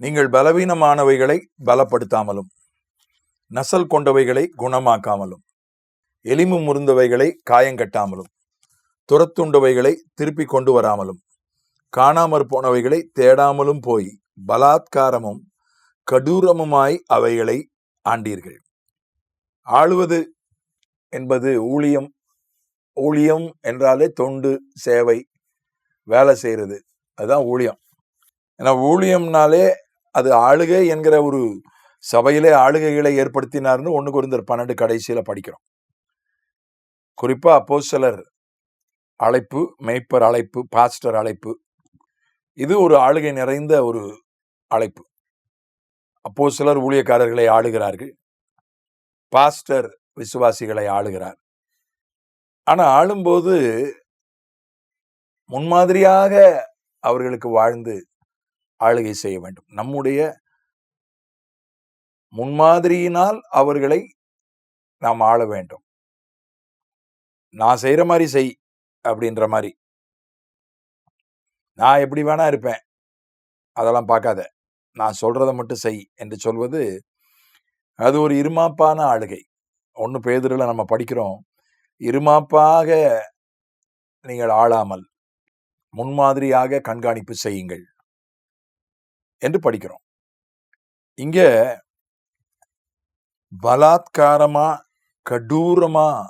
நீங்கள் பலவீனமானவைகளை பலப்படுத்தாமலும் நசல் கொண்டவைகளை குணமாக்காமலும் எலிமு முறிந்தவைகளை காயங்கட்டாமலும் துரத்துண்டவைகளை திருப்பி கொண்டு வராமலும் காணாமற் போனவைகளை தேடாமலும் போய் பலாத்காரமும் கடூரமுமாய் அவைகளை ஆண்டீர்கள். ஆளுவது என்பது ஊழியம் ஊழியம் என்றாலே தொண்டு சேவை வேலை செய்கிறது அதுதான் ஊழியம். ஏன்னா ஊழியம்னாலே அது ஆளுகை என்கிற ஒரு சபையிலே ஆளுகைகளை ஏற்படுத்தினார்னு ஒன்று குருந்தர் பன்னெண்டு கடைசியில படிக்கிறோம். குறிப்பாக அப்போ சிலர் அழைப்பு மெய்ப்பர் அழைப்பு பாஸ்டர் அழைப்பு இது ஒரு ஆளுகை நிறைந்த ஒரு அழைப்பு. அப்போ சிலர் ஊழியக்காரர்களை ஆளுகிறார்கள். பாஸ்டர் விசுவாசிகளை ஆளுகிறார். ஆனா ஆளும்போது முன்மாதிரியாக அவர்களுக்கு வாழ்ந்து ஆளுகை செய்ய வேண்டும். நம்முடைய முன்மாதிரியினால் அவர்களை நாம் ஆள வேண்டும். நான் செய்கிற மாதிரி செய் அப்படின்ற மாதிரி நான் எப்படி வேணா இருப்பேன். அதெல்லாம் பார்க்காத. நான் சொல்றதை மட்டும் செய் என்று சொல்வது அது ஒரு இருமாப்பான ஆளுகை. ஒன்று பேதுருல நம்ம படிக்கிறோம். இருமாப்பாக நீங்கள் ஆளாமல் முன்மாதிரியாக கண்காணிப்பு செய்யுங்கள். என்று படிக்கிறோம். இங்க பலாத்காரமா கடூரமா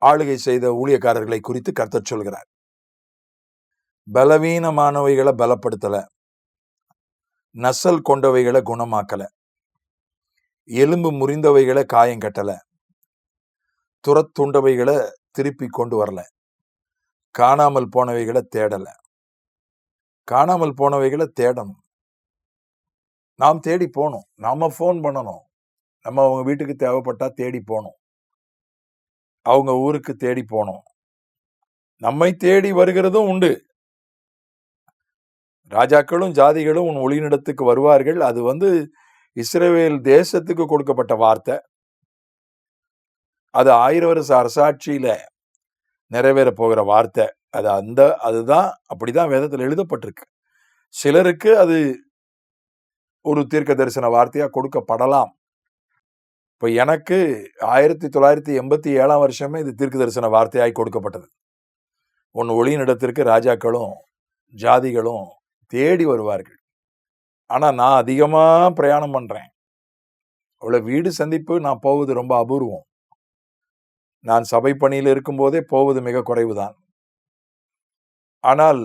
ஆளுகை செய்த ஊழியக்காரர்களை குறித்து கர்த்தர் சொல்கிறார். பலவீனமானவைகளை பலப்படுத்தல. நசல் கொண்டவைகளை குணமாக்கல. எலும்பு முறிந்தவைகளை காயம் கட்டல. துரத்துண்டவைகளை திருப்பி கொண்டு வரல. காணாமல் போனவைகளை தேடலை. காணாமல் போனவைகளை தேடணும். நாம் தேடி போகணும் நாம ஃபோன் பண்ணணும். நம்ம அவங்க வீட்டுக்கு தேவைப்பட்டா தேடி போகணும் அவங்க ஊருக்கு தேடி போகணும் நம்மை தேடி வருகிறதும் உண்டு. ராஜாக்களும் ஜாதிகளும் உன் ஒளிநிடத்துக்கு வருவார்கள். அது வந்து இஸ்ரேவேல் தேசத்துக்கு கொடுக்கப்பட்ட வார்த்தை. அது ஆயிரம் வருஷ அரசாட்சியில நிறைவேற போகிற வார்த்தை. அது அந்த அதுதான் அப்படிதான் வேதத்தில் எழுதப்பட்டிருக்கு. சிலருக்கு அது ஒரு தீர்க்க தரிசன வார்த்தையாக கொடுக்கப்படலாம். இப்போ எனக்கு ஆயிரத்தி தொள்ளாயிரத்தி எண்பத்தி ஏழாம் வருஷமே இது தீர்க்க தரிசன வார்த்தையாய் கொடுக்கப்பட்டது. உன் ஒளியினிடத்திற்கு ராஜாக்களும் ஜாதிகளும் தேடி வருவார்கள். ஆனால் நான் அதிகமாக பிரயாணம் பண்ணுறேன் அவ்வளோ வீடு சந்திப்பு நான் போவது ரொம்ப அபூர்வம். நான் சபை பணியில் இருக்கும்போதே போவது மிக குறைவு தான் ஆனால்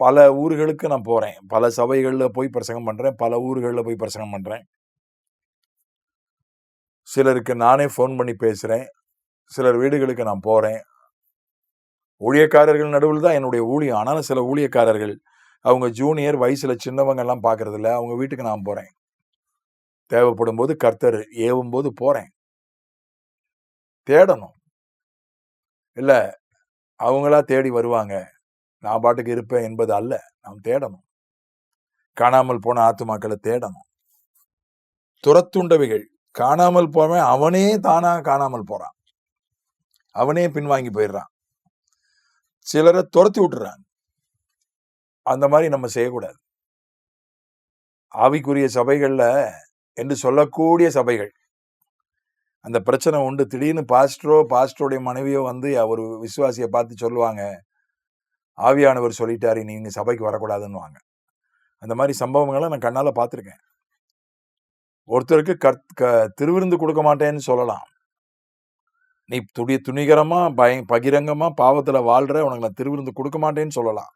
பல ஊர்களுக்கு நான் போகிறேன் பல சபைகளில் போய் பிரசங்கம் பண்ணுறேன் பல ஊர்களில் போய் பிரசங்கம் பண்ணுறேன் சிலருக்கு நானே ஃபோன் பண்ணி பேசுகிறேன் சிலர் வீடுகளுக்கு நான் போகிறேன் ஊழியக்காரர்கள் நடுவில் தான் என்னுடைய ஊழியம். ஆனாலும் சில ஊழியக்காரர்கள் அவங்க ஜூனியர் வயசில் சின்னவங்கெல்லாம் பார்க்குறதில்ல அவங்க வீட்டுக்கு நான் போகிறேன் தேவைப்படும் போது கர்த்தர் ஏவும் போது போகிறேன் தேடணும். இல்லை அவங்களா தேடி வருவாங்க. நான் பாட்டுக்கு இருப்பேன் என்பது அல்ல நாம் தேடணும். காணாமல் போன ஆத்துமாக்களை தேடணும். துரத்துண்டவைகள். காணாமல் போவன் அவனே தானா காணாமல் போறான். அவனே பின்வாங்கி போயிடுறான். சிலரை துரத்தி விட்டுறான். அந்த மாதிரி நம்ம செய்யக்கூடாது. ஆவிக்குரிய சபைகள்ல என்று சொல்லக்கூடிய சபைகள் அந்த பிரச்சனை உண்டு. திடீர்னு பாஸ்டரோ பாஸ்டருடைய மனைவியோ வந்து ஒரு விசுவாசியை பார்த்து சொல்லுவாங்க. ஆவியானவர் சொல்லிட்டாரு நீங்க சபைக்கு வரக்கூடாதுன்னுவாங்க. அந்த மாதிரி சம்பவங்களை நான் கண்ணால் பார்த்துருக்கேன். ஒருத்தருக்கு கற் க திருவிருந்து கொடுக்க மாட்டேன்னு சொல்லலாம். நீ துடி துணிகரமாக பய பகிரங்கமாக பாவத்தில் வாழ்கிற உனக்கு நான் திருவிருந்து கொடுக்க மாட்டேன்னு சொல்லலாம்.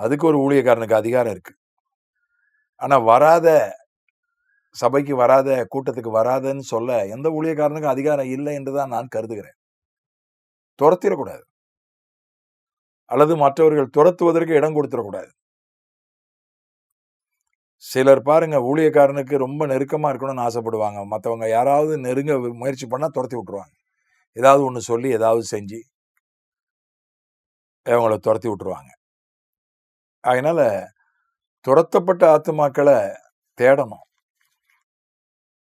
அதுக்கு ஒரு ஊழியக்காரனுக்கு அதிகாரம் இருக்குது ஆனால் வராத சபைக்கு வராத கூட்டத்துக்கு வராதன்னு சொல்ல எந்த ஊழியக்காரனுக்கும் அதிகாரம் இல்லை என்றுதான் நான் கருதுகிறேன். துரத்திடக்கூடாது. அல்லது மற்றவர்கள் துரத்துவதற்கு இடம் கொடுத்துடக்கூடாது. சிலர் பாருங்க ஊழியக்காரனுக்கு ரொம்ப நெருக்கமா இருக்கணும்னு ஆசைப்படுவாங்க. மற்றவங்க யாராவது நெருங்க முயற்சி பண்ணா துரத்தி விட்டுருவாங்க. ஏதாவது ஒன்று சொல்லி ஏதாவது செஞ்சு அவங்கள துரத்தி விட்டுருவாங்க. அதனால துரத்தப்பட்ட ஆத்துமாக்களை தேடணும்.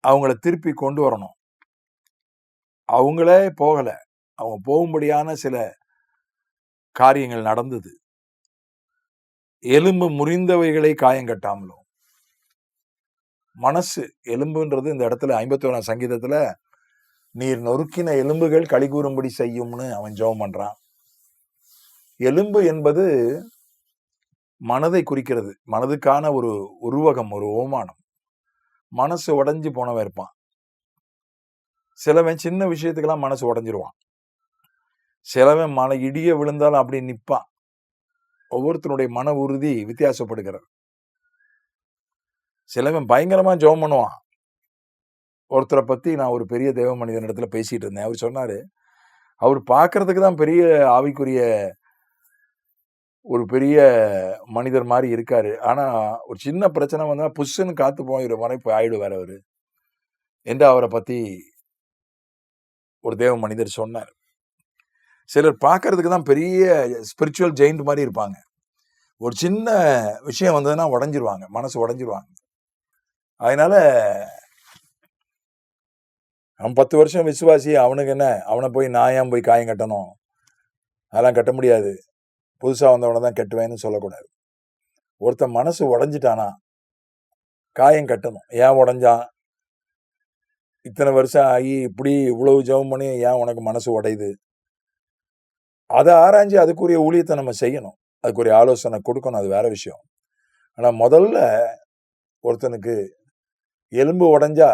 அவங்கள திருப்பி கொண்டு வரணும். அவங்களே போகலை. அவங்க போகும்படியான சில காரியங்கள் நடந்தது. எலும்பு முறிந்தவைகளை காயங்கட்டாமலும் மனசு எலும்புன்றது இந்த இடத்துல ஐம்பத்தி ஒன்றாம் சங்கீதத்துல நீர் நொறுக்கின எலும்புகள் களி கூறும்படி செய்யும்னு அவன் ஜெபம் பண்றான். எலும்பு என்பது மனதை குறிக்கிறது. மனதுக்கான ஒரு உருவகம் ஒரு ஓமானம். மனசு உடஞ்சி போனவன் இருப்பான். சிலவன் சின்ன விஷயத்துக்கெல்லாம் மனசு உடஞ்சிருவான். சிலவன் மன இடிய விழுந்தாலும் அப்படி நிற்பான் ஒவ்வொருத்தனுடைய மன உறுதி வித்தியாசப்படுகிறது. சிலவன் பயங்கரமாக ஜெபம் பண்ணுவான். ஒருத்தரை பற்றி நான் ஒரு பெரிய தேவ மனிதன் இடத்துல பேசிகிட்டு இருந்தேன். அவர் சொன்னார் அவர் பார்க்கறதுக்கு தான் பெரிய ஆவிக்குரிய ஒரு பெரிய மனிதர் மாதிரி இருக்காரு. ஆனால் ஒரு சின்ன பிரச்சனை வந்தால் புஷ்ஷுன்னு காத்து போகிற மாதிரி போய் ஆயிடுவார் அவர். என்று அவரை பற்றி ஒரு தேவ மனிதர் சொன்னார். சிலர் பார்க்கறதுக்கு தான் பெரிய ஸ்பிரிச்சுவல் ஜெயிண்ட் மாதிரி இருப்பாங்க. ஒரு சின்ன விஷயம் வந்ததுன்னா உடஞ்சிருவாங்க மனசு உடஞ்சிருவாங்க. அதனால அவன் பத்து வருஷம் விசுவாசி அவனுக்கு என்ன? அவனை போய் நான் ஏன் போய் காயம் கட்டணும்? அதெல்லாம் கட்ட முடியாது. புதுசா வந்தவனை தான் கட்டுவேன்னு சொல்லக்கூடாது. ஒருத்தன் மனசு உடஞ்சிட்டானா காயம் கட்டணும். ஏன் உடஞ்சான்? இத்தனை வருஷம் ஆகி இப்படி இவ்வளவு ஜெபம் பண்ணி ஏன் உனக்கு மனசு உடையுது? அதை ஆராய்ஞ்சு அதுக்குரிய ஊழியத்தை நம்ம செய்யணும். அதுக்குரிய ஆலோசனை கொடுக்கணும். அது வேற விஷயம். ஆனா முதல்ல ஒருத்தனுக்கு எலும்பு உடைஞ்சா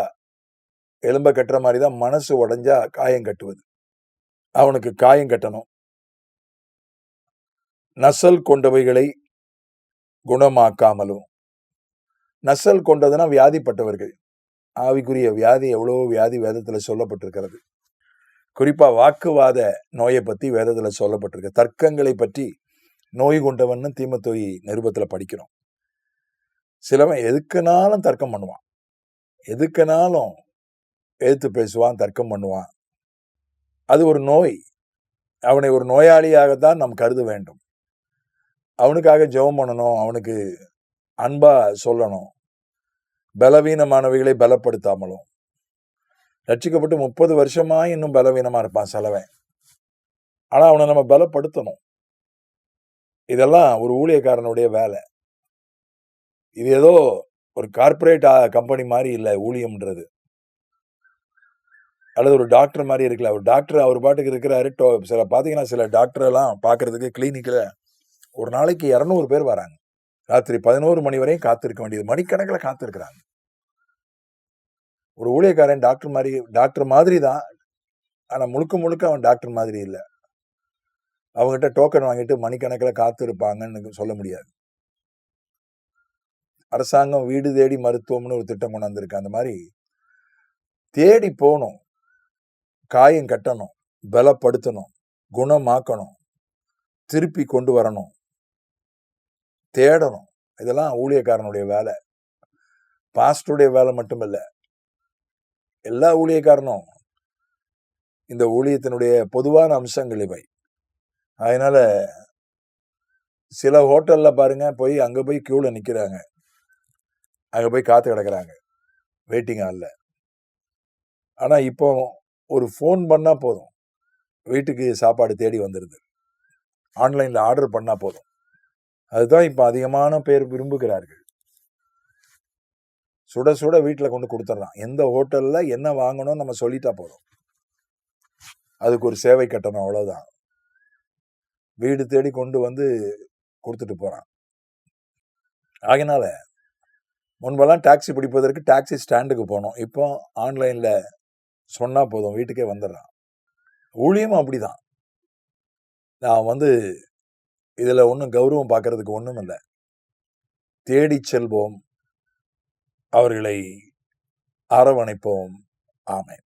எலும்ப கட்டுற மாதிரி தான் மனசு உடைஞ்சா காயம் கட்டுவது. அவனுக்கு காயம் கட்டணும். நசல் கொண்டவைகளை குணமாக்காமலும். நசல் கொண்டதுன்னா வியாதிப்பட்டவர்கள். ஆவிக்குரிய வியாதி எவ்வளவோ வியாதி வேதத்தில் சொல்லப்பட்டிருக்கிறது. குறிப்பாக வாக்குவாத நோயை பற்றி வேதத்தில் சொல்லப்பட்டிருக்கு. தர்க்கங்களை பற்றி நோய் கொண்டவன்னு தீமத்தோய் நிருபத்தில் படிக்கிறோம். சிலவன் எதுக்குனாலும் தர்க்கம் பண்ணுவான். எதுக்குனாலும் எடுத்து பேசுவான் தர்க்கம் பண்ணுவான். அது ஒரு நோய். அவனை ஒரு நோயாளியாகத்தான் நாம் கருத வேண்டும். அவனுக்காக ஜெபம் பண்ணணும் அவனுக்கு அன்பா சொல்லணும். பலவீனமானவைகளை பலப்படுத்தாமலும். ரட்சிக்கப்பட்டு முப்பது வருஷமா இன்னும் பலவீனமா இருப்பான் செலவன். ஆனா அவனை நம்ம பலப்படுத்தணும். இதெல்லாம் ஒரு ஊழியக்காரனுடைய வேலை. இது ஏதோ ஒரு கார்ப்பரேட் கம்பெனி மாதிரி இல்லை ஊழியம்ன்றது. அல்லது ஒரு டாக்டர் மாதிரி இருக்கல ஒரு டாக்டர் அவர் பாட்டுக்கு இருக்கிறாரு. டோ- சில பார்த்தீங்கன்னா சில டாக்டர் எல்லாம் பார்க்கறதுக்கு கிளினிக்ல ஒரு நாளைக்கு இரநூறு பேர் வராங்க. ராத்திரி பதினோரு மணி வரையும் காத்திருக்க வேண்டியது. மணிக்கணக்கில் காத்திருக்கிறாங்க. ஒரு ஊழியக்காரன் டாக்டர் மாதிரி டாக்டர் மாதிரி தான். ஆனால் முழுக்க முழுக்க அவன் டாக்டர் மாதிரி இல்லை. அவங்ககிட்ட டோக்கன் வாங்கிட்டு மணிக்கணக்கில் காத்திருப்பாங்கன்னு சொல்ல முடியாது. அரசாங்கம் வீடு தேடி மருத்துவம்னு ஒரு திட்டம் கொண்டு வந்திருக்கு. அந்த மாதிரி தேடி போகணும். காயம் கட்டணும். பலப்படுத்தணும். குணமாக்கணும். திருப்பி கொண்டு வரணும். தேடணும். இதெல்லாம் ஊழியக்காரனுடைய வேலை. பாஸ்டருடைய வேலை மட்டுமல்ல. எல்லா ஊழியக்காரனும் இந்த ஊழியத்தினுடைய பொதுவான அம்சங்கள் இவை. அதனால சில ஹோட்டல்ல பாருங்க போய் அங்கே போய் கியூவில் நிற்கிறாங்க அங்கே போய் காத்து கிடக்குறாங்க. வெயிட்டிங் ஹாலில் ஆனால் இப்போ ஒரு ஃபோன் பண்ணால் போதும். வீட்டுக்கு சாப்பாடு தேடி வந்துடுது ஆன்லைனில் ஆர்டர் பண்ணால் போதும். அதுதான் இப்போ அதிகமான பேர் விரும்புகிறார்கள். சுட சுட வீட்டில் கொண்டு கொடுத்துட்றான் எந்த ஹோட்டலில் என்ன வாங்கணும் நம்ம சொல்லிட்டா போதும். அதுக்கு ஒரு சேவை கட்டணம் அவ்வளோதான் வீடு தேடி கொண்டு வந்து கொடுத்துட்டு போகிறான் ஆகினால முன்பெல்லாம் டாக்ஸி பிடிப்பதற்கு டாக்ஸி ஸ்டாண்டுக்கு போனோம். இப்போ ஆன்லைனில் சொன்னால் போதும். வீட்டுக்கே வந்துடுறான் ஊழியமும் அப்படிதான். நான் வந்து இதுல ஒன்றும் கௌரவம் பார்க்கறதுக்கு ஒன்றும் இல்லை. தேடி செல்வோம். அவர்களை அரவணைப்போம். ஆமேன்.